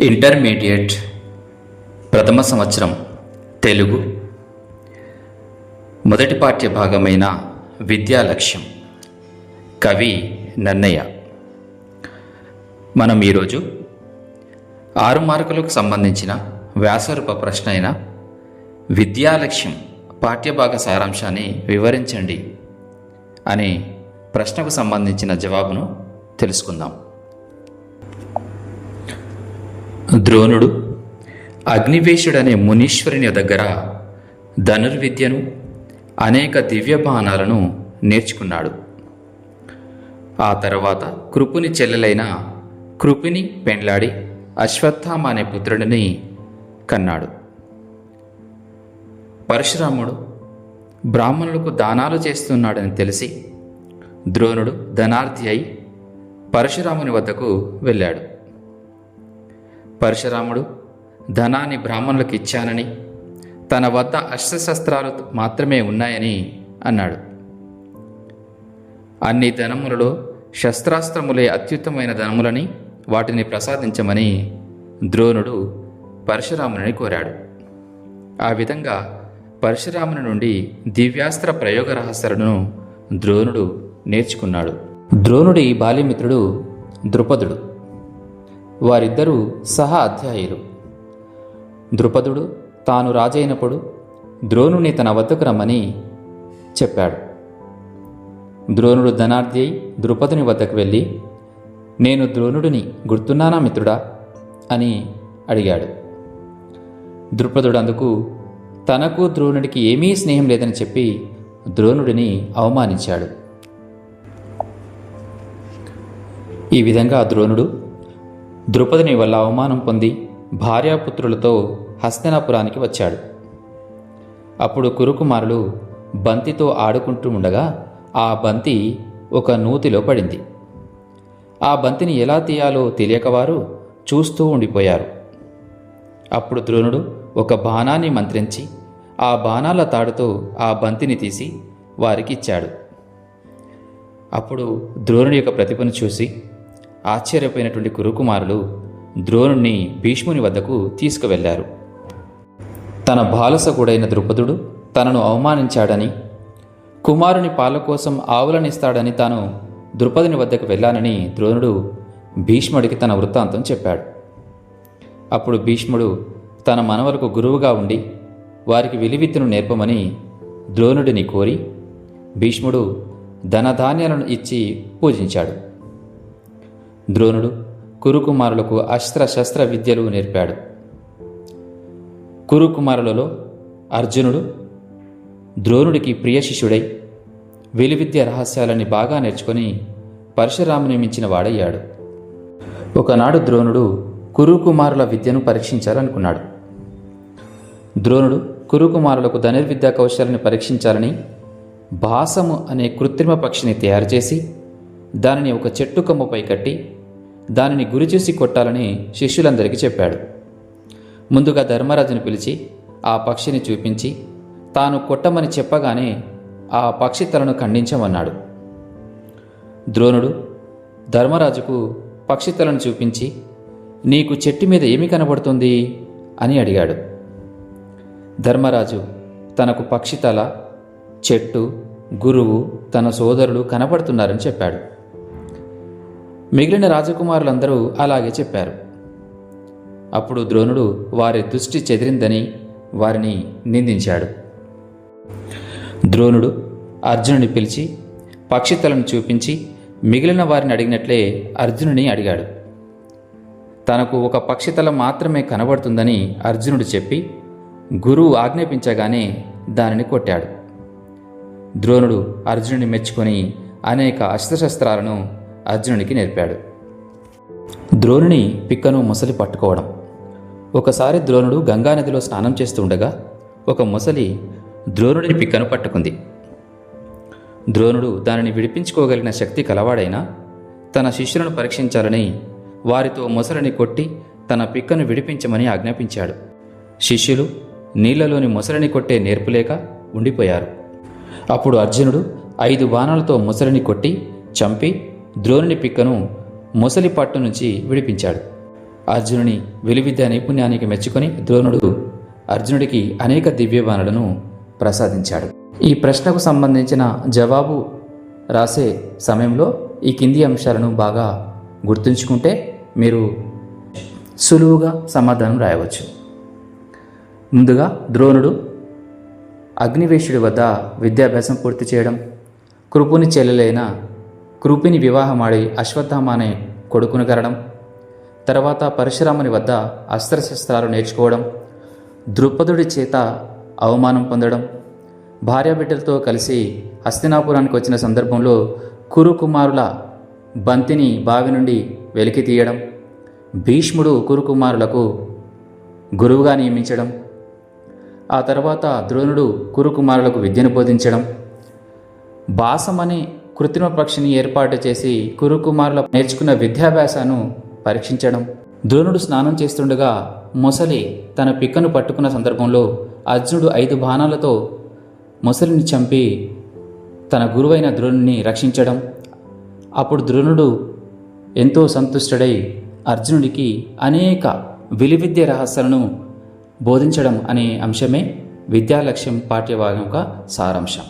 Intermediate ప్రథమ సంవత్సరం తెలుగు మొదటి పాఠ్య భాగమైన విద్యా లక్ష్యం కవి నన్నయ్య. మనం ఈరోజు ఆరు మార్కులకు సంబంధించిన వ్యాసరూప ప్రశ్న అయిన విద్యా లక్ష్యం పాఠ్యభాగ సారాంశాన్ని వివరించండి అనే ప్రశ్నకు సంబంధించిన జవాబును తెలుసుకుందాం. ద్రోణుడు అగ్నివేశుడనే మునీశ్వరుని దగ్గర ధనుర్విద్యను అనేక దివ్య బాణాలను నేర్చుకున్నాడు. ఆ తర్వాత కృపుని చెల్లెలైన కృపిని పెండ్లాడి అశ్వత్థామ అనే పుత్రుడిని కన్నాడు. పరశురాముడు బ్రాహ్మణులకు దానాలు చేస్తున్నాడని తెలిసి ద్రోణుడు ధనార్థి అయి పరశురాముని వద్దకు వెళ్ళాడు. పరశురాముడు ధనాన్ని బ్రాహ్మణులకు ఇచ్చానని తన వద్ద అస్త్రశస్త్రాలు మాత్రమే ఉన్నాయని అన్నాడు. అన్ని ధనములలో శస్త్రాస్త్రములే అత్యుత్తమైన ధనములని వాటిని ప్రసాదించమని ద్రోణుడు పరశురాముని కోరాడు. ఆ విధంగా పరశురాముని నుండి దివ్యాస్త్ర ప్రయోగ రహస్యాలను ద్రోణుడు నేర్చుకున్నాడు. ద్రోణుడి బాల్యమిత్రుడు ద్రుపదుడు. వారిద్దరూ సహా అధ్యాయులు. ద్రుపదుడు తాను రాజైనప్పుడు ద్రోణుని తన వద్దకు రమ్మని చెప్పాడు. ద్రోణుడు ధనార్ధ్యై అయి ద్రుపదుని వద్దకు వెళ్ళి నేను ద్రోణుడిని గుర్తున్నానా మిత్రుడా అని అడిగాడు. ద్రుపదుడు అందుకు తనకు ద్రోణుడికి ఏమీ స్నేహం లేదని చెప్పి ద్రోణుడిని అవమానించాడు. ఈ విధంగా ద్రోణుడు ద్రుపదిని వల్ల అవమానం పొంది భార్యాపుత్రులతో హస్తినాపురానికి వచ్చాడు. అప్పుడు కురుకుమారులు బంతితో ఆడుకుంటూ ఉండగా ఆ బంతి ఒక నూతిలో పడింది. ఆ బంతిని ఎలా తీయాలో తెలియక వారు చూస్తూ ఉండిపోయారు. అప్పుడు ద్రోణుడు ఒక బాణాన్ని మంత్రించి ఆ బాణాల తాడుతో ఆ బంతిని తీసి వారికి ఇచ్చాడు అప్పుడు ద్రోణుడి యొక్క ప్రతిభను చూసి ఆశ్చర్యపోయినటువంటి కురుకుమారులు ద్రోణుణ్ణి భీష్ముని వద్దకు తీసుకువెళ్ళారు తన బాలసకుడైన ద్రుపదుడు తనను అవమానించాడని కుమారుని పాల కోసం ఆవులనిస్తాడని తాను ద్రుపదుని వద్దకు వెళ్ళానని ద్రోణుడు భీష్ముడికి తన వృత్తాంతం చెప్పాడు. అప్పుడు భీష్ముడు తన మనవలకు గురువుగా ఉండి వారికి విలువిద్యను నేర్పమని ద్రోణుడిని కోరి భీష్ముడు ధనధాన్యాలను ఇచ్చి పూజించాడు. ద్రోణుడు కురుకుమారులకు అస్త్రశస్త్ర విద్యలు నేర్పాడు. కురుకుమారులలో అర్జునుడు ద్రోణుడికి ప్రియ శిష్యుడై విలువిద్య రహస్యాలని బాగా నేర్చుకొని పరశురాముని మించిన వాడయ్యాడు. ఒకనాడు ద్రోణుడు కురుకుమారుల విద్యను పరీక్షించాలనుకున్నాడు. ద్రోణుడు కురుకుమారులకు ధనుర్విద్యా కౌశలాన్ని పరీక్షించాలని భాసము అనే కృత్రిమ పక్షిని తయారు చేసి దానిని ఒక చెట్టు కొమ్మపై కట్టి దానిని గురిచూసి కొట్టాలని శిష్యులందరికీ చెప్పాడు. ముందుగా ధర్మరాజును పిలిచి ఆ పక్షిని చూపించి తాను కొట్టమని చెప్పగానే ఆ పక్షి తలను ఖండించమన్నాడు. ద్రోణుడు ధర్మరాజుకు పక్షి తలను చూపించి నీకు చెట్టు మీద ఏమి కనబడుతుంది? అని అడిగాడు. ధర్మరాజు తనకు పక్షి తల చెట్టు గురువు తన సోదరులు కనపడుతున్నారని చెప్పాడు. మిగిలిన రాజకుమారులందరూ అలాగే చెప్పారు. అప్పుడు ద్రోణుడు వారి దృష్టి చెదిరిందని వారిని నిందించాడు. ద్రోణుడు అర్జునుని పిలిచి పక్షితలను చూపించి మిగిలిన వారిని అడిగినట్లే అర్జునుని అడిగాడు. తనకు ఒక పక్షితల మాత్రమే కనబడుతుందని అర్జునుడు చెప్పి గురువు ఆజ్ఞాపించగానే దానిని కొట్టాడు. ద్రోణుడు అర్జునుని మెచ్చుకొని అనేక అస్త్రశస్త్రాలను అర్జునునికి నేర్పాడు. ద్రోణుని పిక్కను ముసలి పట్టుకోవడం. ఒకసారి ద్రోణుడు గంగానదిలో స్నానం చేస్తూ ఉండగా ఒక ముసలి ద్రోణుడిని పిక్కను పట్టుకుంది. ద్రోణుడు దానిని విడిపించుకోగలిగిన శక్తి కలవాడైనా తన శిష్యులను పరీక్షించాలని వారితో ముసలిని కొట్టి తన పిక్కను విడిపించమని ఆజ్ఞాపించాడు. శిష్యులు నీళ్ళలోని మొసలిని కొట్టే నేర్పులేక ఉండిపోయారు. అప్పుడు అర్జునుడు ఐదు బాణాలతో ముసలిని కొట్టి చంపి ద్రోణుని పిక్కను ముసలి పట్టు నుంచి విడిపించాడు. అర్జునుని విలువిద్య నైపుణ్యానికి మెచ్చుకొని ద్రోణుడు అర్జునుడికి అనేక దివ్యబాణులను ప్రసాదించాడు. ఈ ప్రశ్నకు సంబంధించిన జవాబు రాసే సమయంలో ఈ కింది అంశాలను బాగా గుర్తుంచుకుంటే మీరు సులువుగా సమాధానం రాయవచ్చు. ముందుగా ద్రోణుడు అగ్నివేశుడి వద్ద విద్యాభ్యాసం పూర్తి చేయడం కృపుని చెల్లెలైన కృపిని వివాహమాడి అశ్వత్థామ అనే కొడుకును కరడం తర్వాత పరశురాముని వద్ద అస్త్రశస్త్రాలు నేర్చుకోవడం ద్రుపదుడి చేత అవమానం పొందడం భార్యాబిడ్డలతో కలిసి హస్తినాపురానికి వచ్చిన సందర్భంలో కురుకుమారుల బంతిని బావి నుండి వెలికి తీయడం భీష్ముడు కురుకుమారులకు గురువుగా నియమించడం ఆ తర్వాత ద్రోణుడు కురుకుమారులకు విద్యను బోధించడం బాసమని కృత్రిమ పక్షిని ఏర్పాటు చేసి కురుకుమారుల నేర్చుకున్న విద్యాభ్యాసాన్ని పరీక్షించడం. ద్రోణుడు స్నానం చేస్తుండగా మొసలి తన పిక్కను పట్టుకున్న సందర్భంలో అర్జునుడు ఐదు బాణాలతో మొసలిని చంపి తన గురువైన ద్రోణుని రక్షించడం. అప్పుడు ద్రోణుడు ఎంతో సంతుష్టుడై అర్జునుడికి అనేక విలువిద్య రహస్యాలను బోధించడం అనే అంశమే విద్యాలక్ష్యం పాఠ్యభాగం యొక్క సారాంశం.